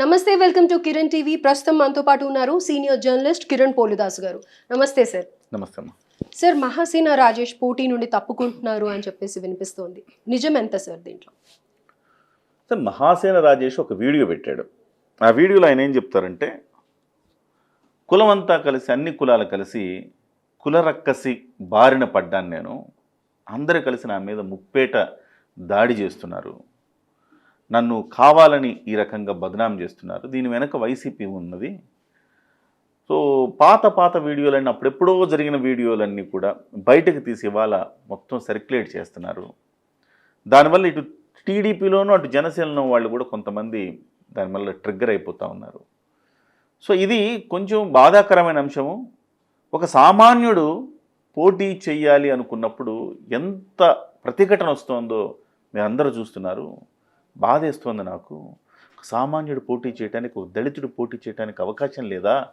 నమస్తే welcome to Kiran TV. ప్రస్తుతం మనతో పాటు ఉన్నారు సీనియర్ జర్నలిస్ట్ కిరణ్ పోలిదాస్ గారు. నమస్తే సార్. నమస్తే సార్ మహాసేన రాజేష్ పోటీ నుండి తప్పుకుంటున్నారు అని చెప్పేసి వినిపిస్తోంది. నిజం ఎంత సార్ దీంట్లో? సార్ మహాసేన రాజేష్ ఒక వీడియో పెట్టాడు. ఆ వీడియోలో ఆయన ఏం చెప్తారంటే కులమంతా కలిసి అన్ని కులాలు కలిసి కులరక్కసి బారిన పడ్డాను నేను. అందరూ కలిసి నా మీద ముప్పేట దాడి చేస్తున్నారు. నన్ను కావాలని ఈ రకంగా బదనాం చేస్తున్నారు. దీని వెనక వైసీపీ ఉన్నది. సో పాత పాత వీడియోలన్నీ అప్పుడెప్పుడో జరిగిన వీడియోలన్నీ కూడా బయటకు తీసి ఇవాళ మొత్తం సర్క్యులేట్ చేస్తున్నారు. దానివల్ల ఇటు టీడీపీలోనూ అటు జనసేనలో వాళ్ళు కూడా కొంతమంది దానివల్ల ట్రిగ్గర్ అయిపోతూ ఉన్నారు. సో ఇది కొంచెం బాధాకరమైన అంశము. ఒక సామాన్యుడు పోటీ చెయ్యాలి అనుకున్నప్పుడు ఎంత ప్రతిఘటన వస్తుందో మీరు అందరూ చూస్తున్నారు. బాధేస్తోంది నాకు. సామాన్యుడు పోటీ చేయడానికి దళితుడు పోటీ చేయడానికి అవకాశం లేదా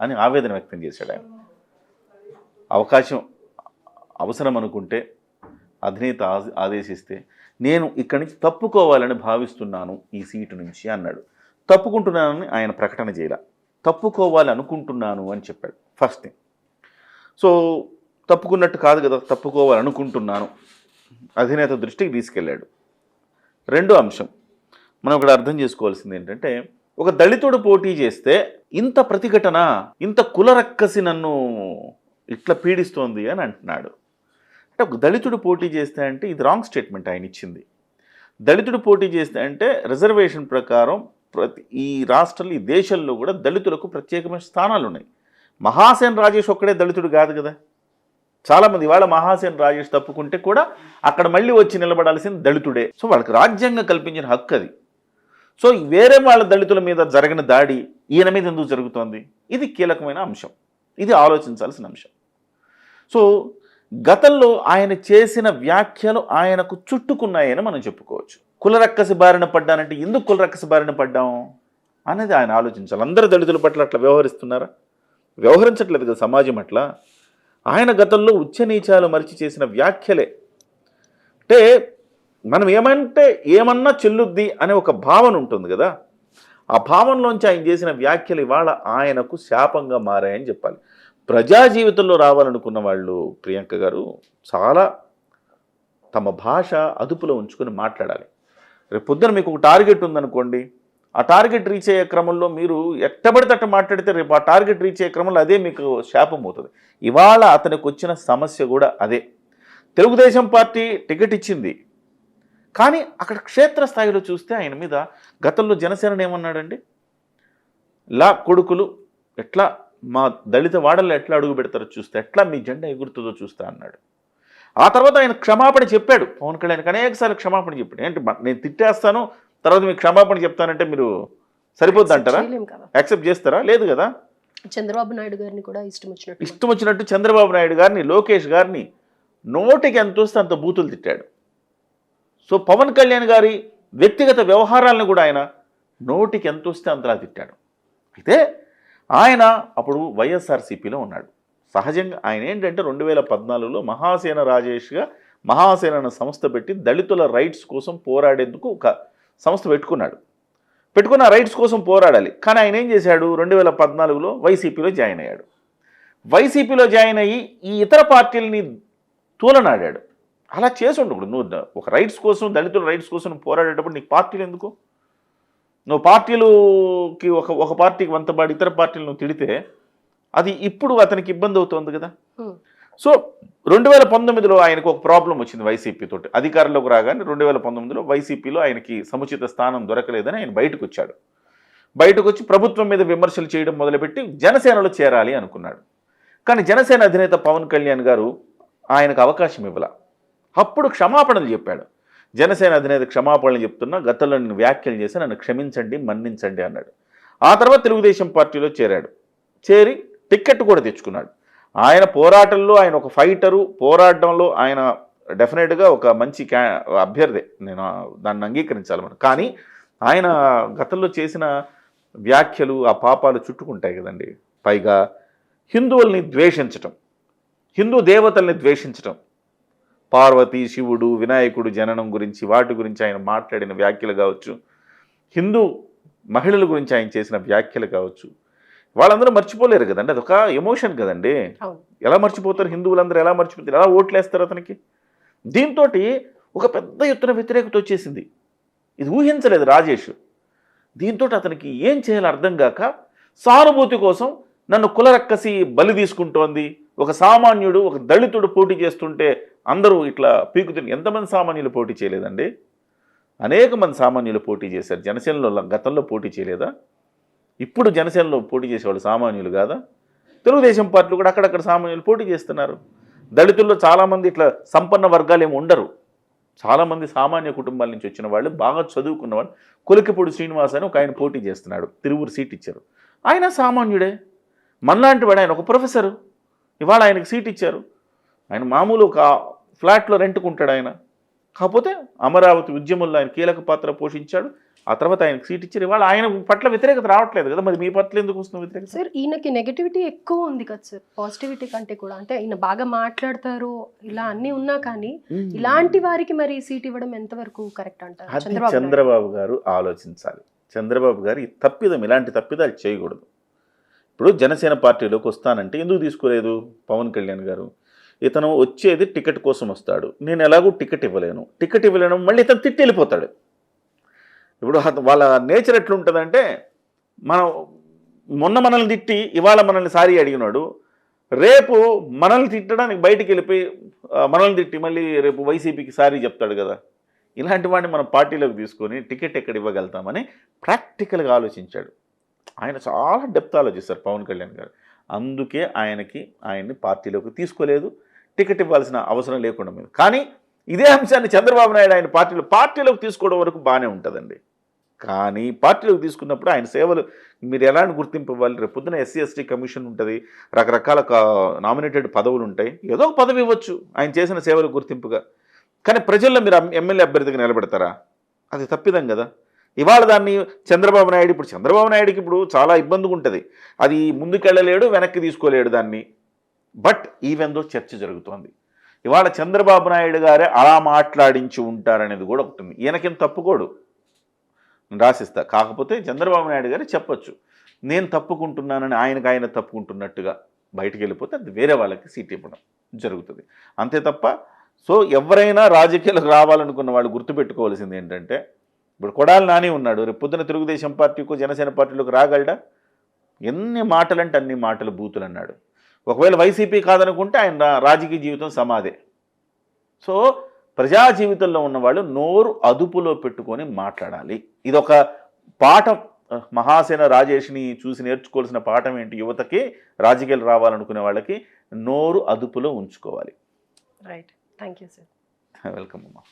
అని ఆవేదన వ్యక్తం చేశాడు ఆయన. అవకాశం అవసరం అనుకుంటే అధినేత ఆదేశిస్తే నేను ఇక్కడి నుంచి తప్పుకోవాలని భావిస్తున్నాను ఈ సీటు నుంచి అన్నాడు. తప్పుకుంటున్నానని ఆయన ప్రకటన చేయాల. తప్పుకోవాలి అనుకుంటున్నాను అని చెప్పాడు. First thing. సో తప్పుకున్నట్టు కాదు కదా తప్పుకోవాలనుకుంటున్నాను. అధినేత దృష్టికి తీసుకెళ్ళాడు. రెండో అంశం. మనం ఇక్కడ అర్థం చేసుకోవాల్సింది ఏంటంటే ఒక దళితుడు పోటీ చేస్తే ఇంత ప్రతిఘటన ఇంత కులరక్కసి నన్ను ఇట్లా పీడిస్తోంది అని అంటున్నాడు. అంటే ఒక దళితుడు పోటీ చేస్తే అంటే ఇది రాంగ్ స్టేట్మెంట్ ఆయన ఇచ్చింది. దళితుడు పోటీ చేస్తే అంటే రిజర్వేషన్ ప్రకారం ప్రతి ఈ రాష్ట్రంలో ఈ దేశంలో కూడా దళితులకు ప్రత్యేకమైన స్థానాలు ఉన్నాయి మహాసేన్ రాజేష్ ఒక్కడే దళితుడు కాదు కదా. చాలామంది ఇవాళ మహాసేన్ రాజేష్ తప్పుకుంటే కూడా అక్కడ మళ్ళీ వచ్చి నిలబడాల్సింది దళితుడే. సో వాళ్ళకి రాజ్యాంగం కల్పించిన హక్కు అది. సో వేరే వాళ్ళ దళితుల మీద జరిగిన దాడి ఈయన మీద ఎందుకు జరుగుతోంది? ఇది కీలకమైన అంశం. ఇది ఆలోచించాల్సిన అంశం. సో గతంలో ఆయన చేసిన వ్యాఖ్యలు ఆయనకు చుట్టుకున్నాయని మనం చెప్పుకోవచ్చు. కులరక్కసి బారిన పడ్డానంటే ఎందుకు కులరక్కసి బారిన పడ్డాం? అనేది ఆయన ఆలోచించాలి. అందరు దళితుల పట్ల అట్లా వ్యవహరిస్తున్నారా? వ్యవహరించట్లేదు కదా సమాజం అట్లా? ఆయన గతంలో ఉచ్చనీచాలు మరిచి చేసిన వ్యాఖ్యలే. అంటే మనం ఏమంటే ఏమన్నా చెల్లుద్ది అనే ఒక భావన ఉంటుంది కదా. ఆ భావనలోంచి ఆయన చేసిన వ్యాఖ్యలు ఇవాళ ఆయనకు శాపంగా మారాయని చెప్పాలి. ప్రజా జీవితంలో రావాలనుకున్న వాళ్ళు ప్రియాంక గారు చాలా తమ భాష అదుపులో ఉంచుకొని మాట్లాడాలి. రేపు పొద్దున మీకు ఒక టార్గెట్ ఉందనుకోండి. ఆ టార్గెట్ రీచ్ అయ్యే క్రమంలో మీరు ఎట్టబడితే మాట్లాడితే రేపు ఆ టార్గెట్ రీచ్ అయ్యే క్రమంలో అదే మీకు శాపం అవుతుంది. ఇవాళ అతనికి వచ్చిన సమస్య కూడా అదే. తెలుగుదేశం పార్టీ టికెట్ ఇచ్చింది. కానీ అక్కడ క్షేత్రస్థాయిలో చూస్తే ఆయన మీద గతంలో జనసేన ఏమన్నాడండి? లా కొడుకులు ఎట్లా మా దళిత వాడల్లో ఎట్లా అడుగు పెడతారో చూస్తే ఎట్లా మీ జెండా ఎగురుతుందో చూస్తా అన్నాడు. ఆ తర్వాత ఆయన క్షమాపణ చెప్పాడు. పవన్ కళ్యాణ్కి అనేకసార్లు క్షమాపణ చెప్పాడు. ఏంటి నేను తిట్టేస్తాను తర్వాత మీకు క్షమాపణ చెప్తానంటే మీరు సరిపోద్ది అంటారా? యాక్సెప్ట్ చేస్తారా? లేదు కదా? చంద్రబాబు నాయుడు గారిని కూడా ఇష్టం వచ్చినట్టు ఇష్టం వచ్చినట్టు చంద్రబాబు నాయుడు గారిని లోకేష్ గారిని నోటికి ఎంత వస్తే అంత బూతులు తిట్టాడు. సో పవన్ కళ్యాణ్ గారి వ్యక్తిగత వ్యవహారాలను కూడా ఆయన నోటికి ఎంత వస్తే అంతలా తిట్టాడు. అయితే ఆయన అప్పుడు వైఎస్ఆర్సీపీలో ఉన్నాడు. సహజంగా ఆయన ఏంటంటే రెండు వేల పద్నాలుగులో మహాసేన రాజేష్గా మహాసేన అన్న సంస్థ పెట్టి దళితుల రైట్స్ కోసం పోరాడేందుకు ఒక సంస్థ పెట్టుకున్నాడు. పెట్టుకున్న రైట్స్ కోసం పోరాడాలి. కానీ ఆయన ఏం చేశాడు? రెండు వేల పద్నాలుగులో వైసీపీలో జాయిన్ అయ్యాడు. వైసీపీలో జాయిన్ అయ్యి ఈ ఇతర పార్టీలని తూలనాడాడు. అలా చేసి ఉండకూడదు నువ్వు ఒక రైట్స్ కోసం దళితుల రైట్స్ కోసం పోరాడేటప్పుడు నీకు పార్టీలు ఎందుకు? నువ్వు పార్టీలుకి ఒక ఒక పార్టీకి వంతబాడి ఇతర పార్టీలు నువ్వు తిడితే అది ఇప్పుడు అతనికి ఇబ్బంది అవుతోంది కదా. సో రెండు వేల పంతొమ్మిదిలో ఆయనకు ఒక ప్రాబ్లం వచ్చింది వైసీపీ తోటి. అధికారంలోకి రాగానే రెండు వేల పంతొమ్మిదిలో వైసీపీలో ఆయనకి సముచిత స్థానం దొరకలేదని ఆయన బయటకు వచ్చాడు బయటకు వచ్చి ప్రభుత్వం మీద విమర్శలు చేయడం మొదలుపెట్టి జనసేనలో చేరాలి అనుకున్నాడు. కానీ జనసేన అధినేత పవన్ కళ్యాణ్ గారు ఆయనకు అవకాశం ఇవ్వాల. అప్పుడు క్షమాపణలు చెప్పాడు. జనసేన అధినేత క్షమాపణలు చెప్తున్నా గతంలో నేను వ్యాఖ్యలు చేసి నన్ను క్షమించండి మన్నించండి అన్నాడు. ఆ తర్వాత తెలుగుదేశం పార్టీలో చేరాడు. చేరి టిక్కెట్ కూడా తెచ్చుకున్నాడు. ఆయన పోరాటంలో ఆయన ఒక ఫైటరు పోరాటంలో ఆయన డెఫినెట్గా ఒక మంచి క్యా అభ్యర్థి. నేను దాన్ని అంగీకరించాలి మనం. కానీ ఆయన గతంలో చేసిన వ్యాఖ్యలు ఆ పాపాలు చుట్టుకుంటాయి కదండి. పైగా హిందువుల్ని ద్వేషించటం హిందూ దేవతల్ని ద్వేషించటం పార్వతి శివుడు వినాయకుడు జననం గురించి వాటి గురించి ఆయన మాట్లాడిన వ్యాఖ్యలు కావచ్చు హిందూ మహిళల గురించి ఆయన చేసిన వ్యాఖ్యలు కావచ్చు వాళ్ళందరూ మర్చిపోలేరు కదండి. అదొక ఎమోషన్ కదండి. ఎలా మర్చిపోతారు హిందువులందరూ? ఎలా మర్చిపోతారు? ఎలా ఓట్లేస్తారు అతనికి? దీంతో ఒక పెద్ద ఎత్తున వ్యతిరేకత వచ్చేసింది. ఇది ఊహించలేదు రాజేష్. దీంతో అతనికి ఏం చేయాలో అర్థం కాక సానుభూతి కోసం నన్ను కులరక్కసి బలి తీసుకుంటోంది. ఒక సామాన్యుడు ఒక దళితుడు పోటీ చేస్తుంటే అందరూ ఇట్లా పీకుతుని ఎంతమంది సామాన్యులు పోటీ చేయలేదండి? అనేక మంది సామాన్యులు పోటీ చేశారు. జనసేనలో గతంలో పోటీ చేయలేదా? ఇప్పుడు జనసేనలో పోటీ చేసేవాళ్ళు సామాన్యులు కాదా? తెలుగుదేశం పార్టీలు కూడా అక్కడక్కడ సామాన్యులు పోటీ చేస్తున్నారు. దళితుల్లో చాలామంది ఇట్లా సంపన్న వర్గాలు ఏమి ఉండరు. చాలామంది సామాన్య కుటుంబాల నుంచి వచ్చిన వాళ్ళు బాగా చదువుకున్న వాళ్ళు కొలికిపూడి శ్రీనివాస్ అని ఒక ఆయన పోటీ చేస్తున్నాడు. తిరువురు సీట్ ఇచ్చారు. ఆయన సామాన్యుడే. మనలాంటి వాడు ఆయన ఒక ప్రొఫెసరు. ఇవాళ ఆయనకు సీట్ ఇచ్చారు. ఆయన మామూలు ఒక ఫ్లాట్లో రెంట్కుంటాడు ఆయన. కాకపోతే అమరావతి ఉద్యమంలో ఆయన కీలక పాత్ర పోషించాడు. ఆ తర్వాత ఆయనకు సీట్ ఇచ్చారు. ఇవాళ ఆయన పట్ల వ్యతిరేకత రావట్లేదు కదా. మరి మీ పట్ల ఎందుకు వస్తుంది వ్యతిరేకత? సార్ ఈయనకి నెగటివిటీ ఎక్కువ ఉంది కదా సార్. పాజిటివిటీ కంటే కూడా. అంటే ఈయన బాగా మాట్లాడతారు ఇలా అన్ని ఉన్నా కానీ ఇలాంటి వారికి మరి సీట్ ఇవ్వడం ఎంతవరకు కరెక్ట్ అంటారు. చంద్రబాబు గారు ఆలోచించాలి. చంద్రబాబు గారు ఈ తప్పిదం ఇలాంటి తప్పిదాలు చేయకూడదు. ఇప్పుడు జనసేన పార్టీలోకి వస్తానంటే ఎందుకు తీసుకోలేదు పవన్ కళ్యాణ్ గారు? ఇతను వచ్చేది టికెట్ కోసం వస్తాడు. నేను ఎలాగూ టికెట్ ఇవ్వలేను. టికెట్ ఇవ్వలేను మళ్ళీ ఇతను తిట్టి వెళ్ళిపోతాడు. ఇప్పుడు వాళ్ళ నేచర్ ఎట్లుంటుందంటే మనం మొన్న మనల్ని తిట్టి ఇవాళ మనల్ని సారీ అడిగినాడు. రేపు మనల్ని తిట్టడానికి బయటికి వెళ్ళిపోయి మనల్ని తిట్టి మళ్ళీ రేపు వైసీపీకి సారీ చెప్తాడు కదా. ఇలాంటి వాడిని మనం పార్టీలోకి తీసుకొని టికెట్ ఎక్కడ ఇవ్వగలుగుతామని ప్రాక్టికల్గా ఆలోచించాడు. ఆయన చాలా డెప్త్ ఆలోచిస్తారు పవన్ కళ్యాణ్ గారు. అందుకే ఆయనకి ఆయన్ని పార్టీలోకి తీసుకోలేదు. టికెట్ ఇవ్వాల్సిన అవసరం లేకుండా మీద కానీ ఇదే అంశాన్ని చంద్రబాబు నాయుడు ఆయన పార్టీలో పార్టీలోకి తీసుకోవడం వరకు బాగానే ఉంటుందండి. కానీ పార్టీలోకి తీసుకున్నప్పుడు ఆయన సేవలు మీరు ఎలాంటి గుర్తింపు ఇవ్వాలి? రేపు పొద్దున ఎస్సీ ఎస్టీ కమిషన్ ఉంటుంది. రకరకాల నామినేటెడ్ పదవులు ఉంటాయి. ఏదో ఒక పదవి ఇవ్వచ్చు ఆయన చేసిన సేవలు గుర్తింపుగా. కానీ ప్రజల్లో మీరు ఎమ్మెల్యే అభ్యర్థిగా నిలబెడతారా? అది తప్పిదం కదా. ఇవాళ దాన్ని చంద్రబాబు నాయుడు ఇప్పుడు చంద్రబాబు నాయుడుకి ఇప్పుడు చాలా ఇబ్బందిగా ఉంటుంది అది ముందుకెళ్ళలేడు వెనక్కి తీసుకోలేడు దాన్ని. బట్ ఈవెందో చర్చ జరుగుతోంది. ఇవాళ చంద్రబాబు నాయుడు గారే అలా మాట్లాడించి ఉంటారనేది కూడా ఒకటి ఈయనకేం తప్పుకోడు. రాసిస్తా. కాకపోతే చంద్రబాబు నాయుడు గారు చెప్పొచ్చు. నేను తప్పుకుంటున్నానని ఆయనకు ఆయన తప్పుకుంటున్నట్టుగా బయటికి వెళ్ళిపోతే అది వేరే వాళ్ళకి సీట్ ఇవ్వడం జరుగుతుంది. అంతే తప్ప సో ఎవరైనా రాజకీయాలకు రావాలనుకున్న వాళ్ళు గుర్తుపెట్టుకోవాల్సింది ఏంటంటే ఇప్పుడు కొడాలి నాని ఉన్నాడు. రేపు పొద్దున తెలుగుదేశం పార్టీకు జనసేన పార్టీలకు రాగలడా? ఎన్ని మాటలంటే అన్ని మాటలు బూతులు అన్నాడు ఒకవేళ వైసీపీ కాదనుకుంటే ఆయన రాజకీయ జీవితం సమాధే. సో ప్రజా జీవితంలో ఉన్నవాళ్ళు నోరు అదుపులో పెట్టుకొని మాట్లాడాలి. ఇది ఒక పాఠం మహాసేన రాజేష్ని చూసి నేర్చుకోవాల్సిన పాఠం ఏంటి? యువతకి రాజకీయాలు రావాలనుకునే వాళ్ళకి నోరు అదుపులో ఉంచుకోవాలి. Right thank you sir welcome అమ్మా